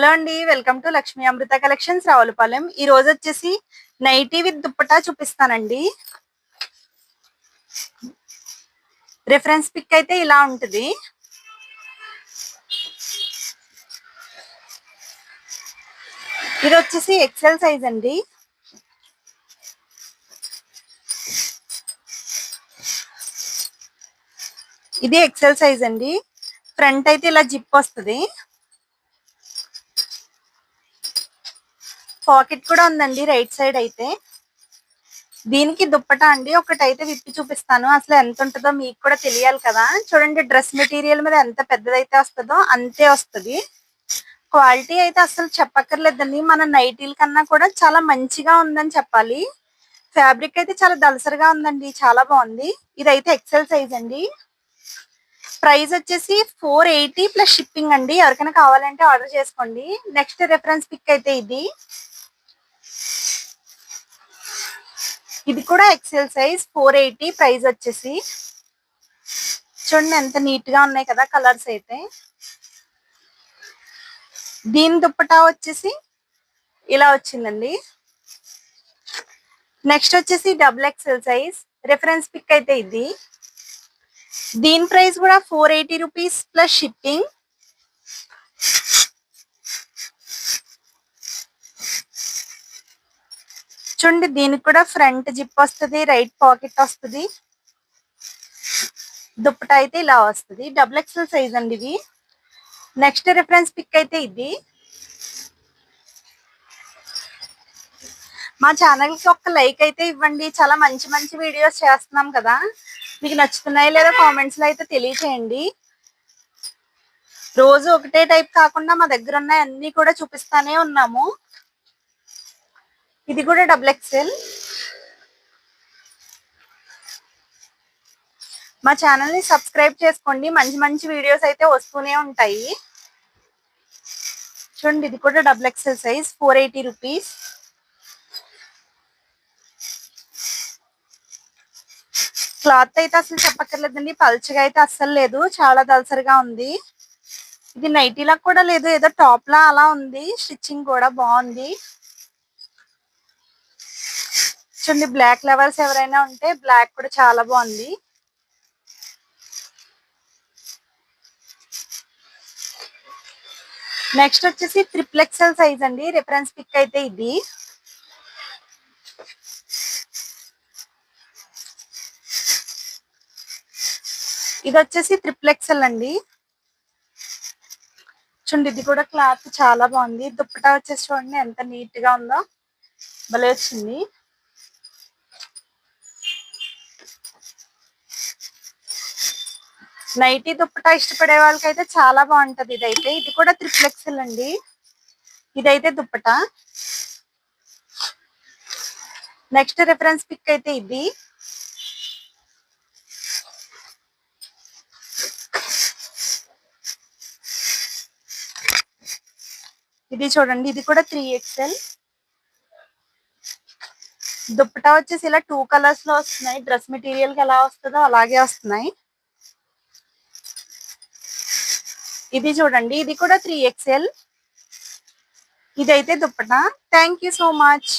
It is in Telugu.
హలో అండి welcome to Lakshmi Amrutha collections Ravulapalem. ఈ రోజు వచ్చేసి నైటీ విత్ దుప్పటా చూపిస్తానండి. రిఫరెన్స్ పిక్ అయితే ఇలా ఉంటుంది. ఇది వచ్చేసి ఎక్సెల్ సైజ్ అండి. ఇది ఎక్సెల్ సైజ్ అండి. ఫ్రంట్ అయితే ఇలా జిప్ వస్తుంది. పాకెట్ కూడా ఉందండి రైట్ సైడ్ అయితే. దీనికి దుప్పట అండి ఒకటైతే విప్పి చూపిస్తాను. అసలు ఎంత ఉంటుందో మీకు కూడా తెలియాలి కదా. చూడండి డ్రెస్ మెటీరియల్ మీద ఎంత పెద్దదైతే వస్తుందో అంతే వస్తుంది. క్వాలిటీ అయితే అసలు చెప్పక్కర్లేదండి. మన నైటీల కన్నా కూడా చాలా మంచిగా ఉందని చెప్పాలి. ఫ్యాబ్రిక్ అయితే చాలా దలసరిగా ఉందండి చాలా బాగుంది. ఇదైతే ఎక్సెల్ సైజ్ అండి. ప్రైస్ వచ్చేసి ఫోర్ ఎయిటీ ప్లస్ షిప్పింగ్ అండి. ఎవరికైనా కావాలంటే ఆర్డర్ చేసుకోండి. నెక్స్ట్ రెఫరెన్స్ పిక్ అయితే ఇది. ఇది కూడా XL size four eighty price వచ్చేసి చూడండి ఎంత నీట్గా ఉన్నాయి కదా కలర్స్ అయితే. దీని దుప్పటా వచ్చేసి ఇలా వచ్చిందండి. నెక్స్ట్ వచ్చేసి double XL size reference pic అయితే ఇది. దీని ప్రైస్ కూడా four eighty rupees plus shipping చూడండి దీనికి కూడా ఫ్రంట్ జిప్ వస్తుంది రైట్ పాకెట్ వస్తుంది. దుప్పట అయితే ఇలా వస్తుంది. డబుల్ ఎక్స్ఎల్ సైజ్ అండి ఇది. నెక్స్ట్ రిఫరెన్స్ పిక్ అయితే ఇది. మా ఛానల్కి ఒక్క ఒక లైక్ అయితే ఇవ్వండి. చాలా మంచి మంచి వీడియోస్ చేస్తున్నాం కదా. మీకు నచ్చుతున్నాయి లేదా కామెంట్స్లో అయితే తెలియచేయండి. రోజు ఒకటే టైప్ కాకుండా మా దగ్గర ఉన్న అన్నీ కూడా చూపిస్తానే ఉన్నాము. ఇది కూడా డబుల్ ఎక్స్ఎల్ మా ఛానల్ని సబ్స్క్రైబ్ చేసుకోండి. మంచి మంచి వీడియోస్ అయితే వస్తూనే ఉంటాయి. చూడండి ఇది కూడా double XL size four eighty rupees cloth అయితే అసలు చెప్పక్కర్లేదండి. పల్చగా అయితే అస్సలు లేదు. చాలా దలసరిగా ఉంది. ఇది నైటీలా కూడా లేదు. ఏదో టాప్ లా అలా ఉంది. స్టిచ్చింగ్ కూడా బాగుంది. చూడండి బ్లాక్ లెవెల్స్ ఎవరైనా ఉంటే బ్లాక్ కూడా చాలా బాగుంది. నెక్స్ట్ వచ్చేసి త్రిప్లెక్సెల్ సైజ్ అండి. రిఫరెన్స్ పిక్ అయితే ఇది. ఇది వచ్చేసి త్రిప్లెక్సెల్ అండి. చూడండి ఇది కూడా క్లాత్ చాలా బాగుంది. దుప్పటా వచ్చేసి చూడండి ఎంత నీట్గా ఉందో. భలే వచ్చింది. నైటీ దుప్పటా ఇష్టపడే వాళ్ళకైతే చాలా బాగుంటది ఇదైతే. ఇది కూడా త్రిపుల్ అండి. ఇదైతే దుప్పటా. నెక్స్ట్ రిఫరెన్స్ పిక్ అయితే ఇది. ఇది చూడండి ఇది కూడా త్రీ ఎక్స్ఎల్. దుప్పటా వచ్చేసి ఇలా టూ కలర్స్లో వస్తున్నాయి. డ్రెస్ మెటీరియల్కి ఎలా వస్తుందో అలాగే వస్తున్నాయి. ఇది చూడండి ఇది కూడా త్రీ ఎక్స్ఎల్ ఇదైతే dupatta. Thank you so much